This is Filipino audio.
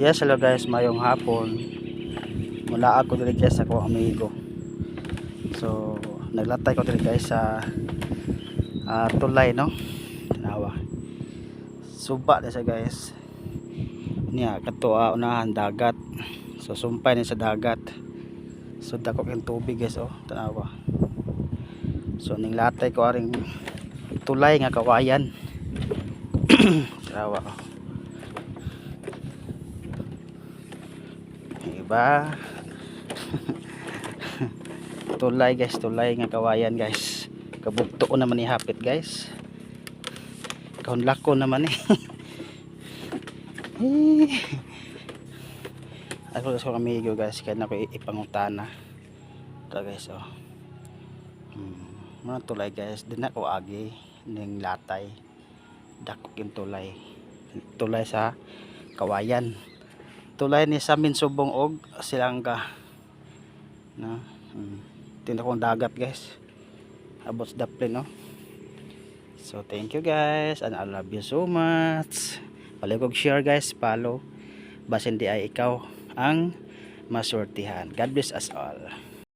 Yes, hello guys, mayong hapon. Mula ako dili guys sa akong amigo. So, naglatay ko dili guys sa ah, tulay no. Tanawa. Suba na siya guys. Niya kato ah, unahan dagat. So sumpay ni sa dagat. So dako kang tubig guys oh, tanawa. So ning latay ko aring tulay nga kawayan. tanawa. oh. Diba? tulay guys, tulay nga kawayan guys. Kabugto naman ni hapit guys. Kahunlako naman eh. Eh. Ako sa amigo guys, kaya na ko ipangutana. Ito guys oh. Hmm. Mga tulay guys, din ako agi ning latay. Dako kin tulay. Tulay sa kawayan tulay ni sa subong og silangga. Na mm. tinda kong dagat guys. Abot sa daplin no? So thank you guys and I love you so much. Balik kog share guys. Follow. Basin di ay ikaw ang masortihan God bless us all